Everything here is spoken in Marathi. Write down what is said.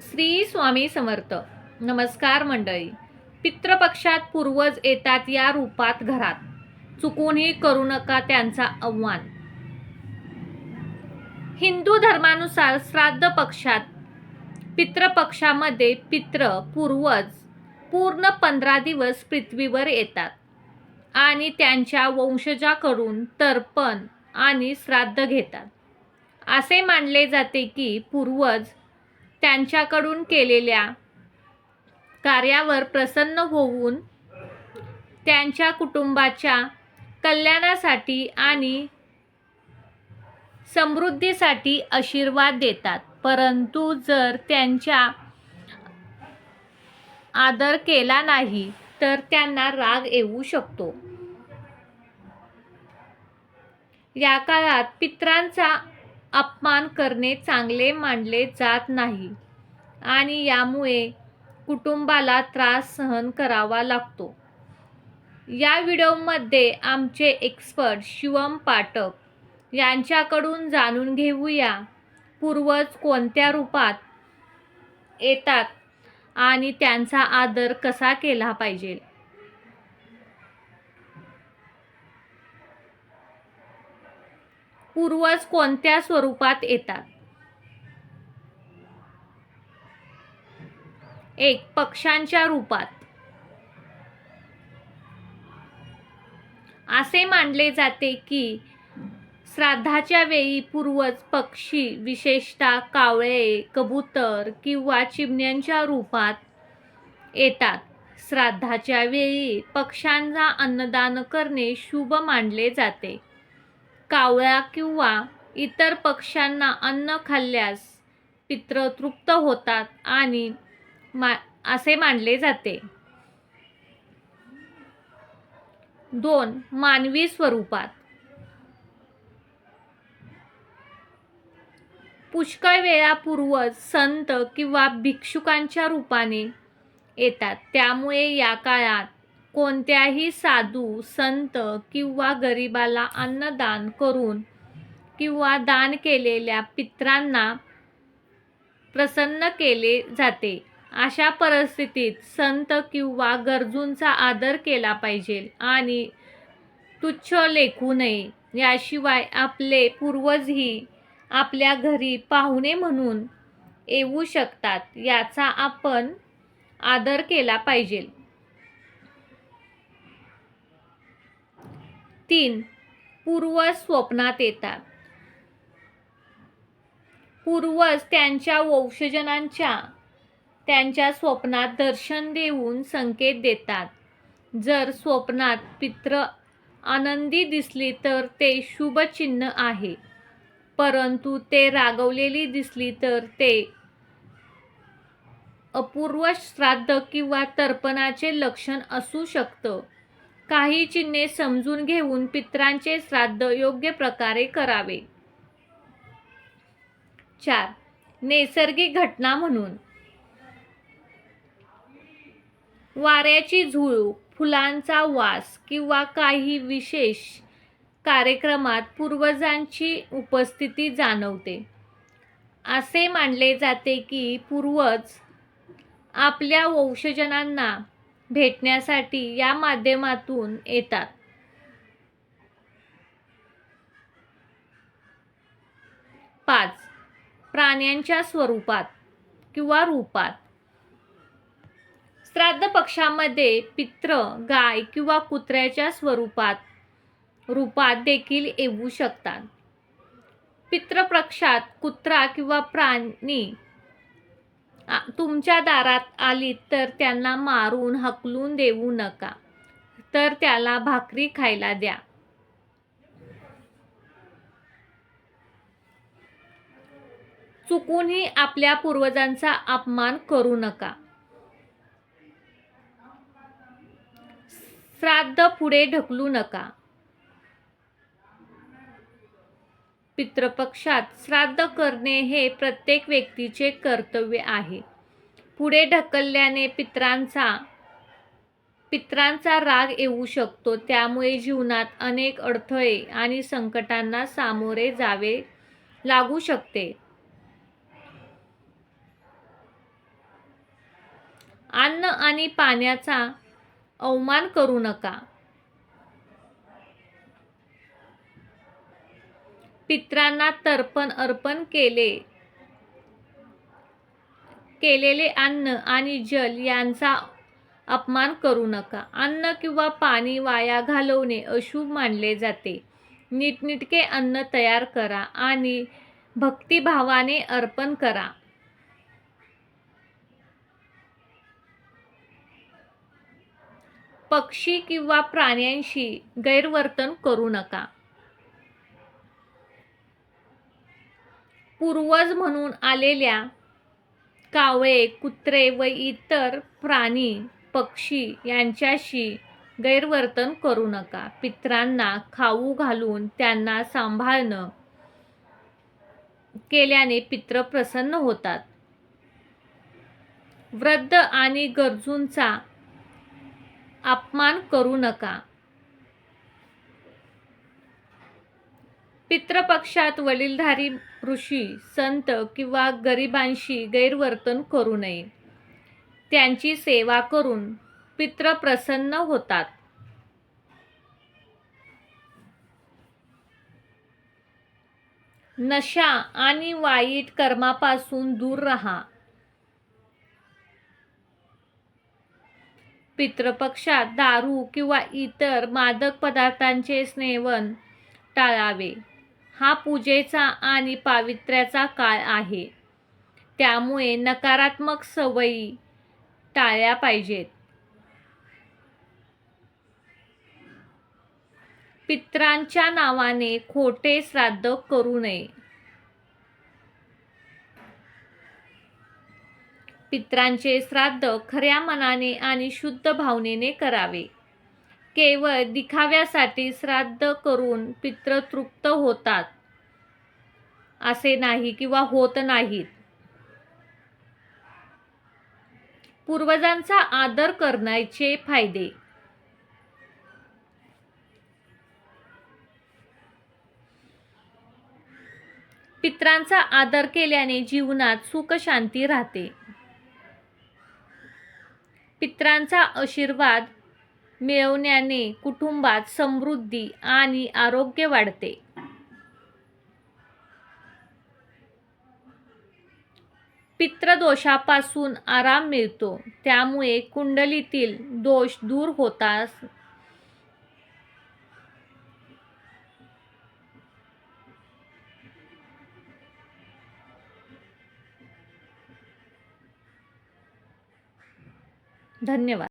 श्री स्वामी समर्थ. नमस्कार मंडळी. पितृपक्षात पूर्वज येतात या रूपात घरात. चुकूनही करू नका त्यांचा आव्हान. हिंदू धर्मानुसार श्राद्ध पक्षात पितृपक्षामध्ये पित्र पूर्वज पूर्ण पंधरा दिवस पृथ्वीवर येतात. आणि त्यांच्या वंशजाकडून तर्पण आणि श्राद्ध घेतात. असे मानले जाते की पूर्वज त्यांच्याकडून केलेल्या कार्यावर प्रसन्न होऊन त्यांच्या कुटुंबाच्या कल्याणासाठी आणि समृद्धीसाठी आशीर्वाद देतात. परंतु जर त्यांच्या आदर केला नाही तर त्यांना राग येऊ शकतो. या काळात पित्रांचा अपमान करणे चांगले मानले जात नाही. आणि यामुळे कुटुंबाला त्रास सहन करावा लागतो. या व्हिडिओमध्ये आमचे एक्सपर्ट शिवम पाठक यांच्याकडून जाणून घेऊया पूर्वज कोणत्या रूपात येतात आणि त्यांचा आदर कसा केला पाहिजे. पूर्वज कोणत्या स्वरूपात येतात? एक पक्षांच्या रूपात. असे मानले जाते की श्राद्धाच्या वेळी पूर्वज पक्षी विशेषतः कावळे कबूतर किंवा चिमण्यांच्या रूपात येतात. श्राद्धाच्या वेळी पक्ष्यांना अन्नदान करणे शुभ मानले जाते. कावळ्या किंवा इतर पक्ष्यांना अन्न खाल्ल्यास पित्र तृप्त होतात आणि मा असे मानले जाते. दोन मानवी स्वरूपात. पुष्कळ वेळा पूर्वज संत किंवा भिक्षुकांच्या रूपाने येतात. त्यामुळे या काळात कोणत्याही साधू संत किंवा गरिबाला अन्नदान करून किंवा दान केलेल्या पित्रांना प्रसन्न केले जाते. अशा परिस्थितीत संत किंवा गरजूंचा आदर केला पाहिजे आणि तुच्छ लेखू नये. याशिवाय आपले पूर्वजही आपल्या घरी पाहुणे म्हणून येऊ शकतात याचा आपण आदर केला पाहिजे. तीन. पूर्वज स्वप्नात येतात. पूर्वज त्यांच्या वंशजनांच्या त्यांच्या स्वप्नात दर्शन देऊन संकेत देतात. जर स्वप्नात पित्र आनंदी दिसली तर ते शुभचिन्ह आहे. परंतु ते रागवलेली दिसली तर ते अपूर्व श्राद्ध किंवा तर्पणाचे लक्षण असू शकतं. काही चिन्हे समजून घेऊन पित्रांचे श्राद्ध योग्य प्रकारे करावे. चार. नैसर्गिक घटना म्हणून. वाऱ्याची झुळूक फुलांचा वास किंवा काही विशेष कार्यक्रमात पूर्वजांची उपस्थिती जाणवते. असे मानले जाते की पूर्वज आपल्या वंशजनांना भेटण्यासाठी या माध्यमातून येतात. पाच. प्राण्यांच्या स्वरूपात किंवा रूपात. श्राद्ध पक्षामध्ये पित्र गाय किंवा कुत्र्याच्या स्वरूपात रूपात देखील येऊ शकतात. पितृपक्षात कुत्रा किंवा प्राणी तुमच्या दारात आली तर त्यांना मारून हकलून देऊ नका. तर त्याला भाकरी खायला द्या. चुकूनही आपल्या पूर्वजांचा अपमान करू नका. श्राद्ध पुढे ढकलू नका. पितृपक्षात श्राद्ध करणे हे प्रत्येक व्यक्तीचे कर्तव्य आहे. पुढे ढकलल्याने पित्रांचा पित्रांचा राग येऊ शकतो. त्यामुळे जीवनात अनेक अडथळे आणि संकटांना सामोरे जावे लागू शकते. अन्न आणि पाण्याचा अवमान करू नका. पित्रांना तर्पण अर्पण केले. केलेले अन्न आणि जल यांचा अपमान करू नका. अन्न किंवा पाणी वाया घालवणे अशुभ मानले जाते. नीटनीटके अन्न तयार करा आणि भक्तिभावाने अर्पण करा. पक्षी किंवा प्राण्यांशी गैरवर्तन करू नका. पूर्वज म्हणून आलेल्या कावळे कुत्रे व इतर प्राणी पक्षी यांच्याशी गैरवर्तन करू नका. पित्रांना खाऊ घालून त्यांना सांभाळणं केल्याने पित्र प्रसन्न होतात. वृद्ध आणि गरजूंचा अपमान करू नका. पितृपक्षात वडीलधारी ऋषी संत किंवा गरिबांशी गैरवर्तन करू नये. त्यांची सेवा करून पित्र प्रसन्न होतात. नशा आणि वाईट कर्मापासून दूर राहा. पितृपक्षात दारू किंवा इतर मादक पदार्थांचे सेवन टाळावे. हा पूजेचा आणि पावित्र्याचा काळ आहे. त्यामुळे नकारात्मक सवयी टाळल्या पाहिजेत. पित्रांच्या नावाने खोटे श्राद्ध करू नये. पित्रांचे श्राद्ध खऱ्या मनाने आणि शुद्ध भावनेने करावे. केवळ दिखाव्यासाठी श्राद्ध करून पित्र तृप्त होतात. असे नाही किंवा होत नाहीत. पूर्वजांचा आदर करण्याचे फायदे. पित्रांचा आदर केल्याने जीवनात सुख शांती राहते. पित्रांचा आशीर्वाद मिळवण्याने कुटुंबात समृद्धी आणि आरोग्य वाढते. पित्रदोषापासून आराम मिळतो. त्यामुळे कुंडलीतील दोष दूर होतास. धन्यवाद.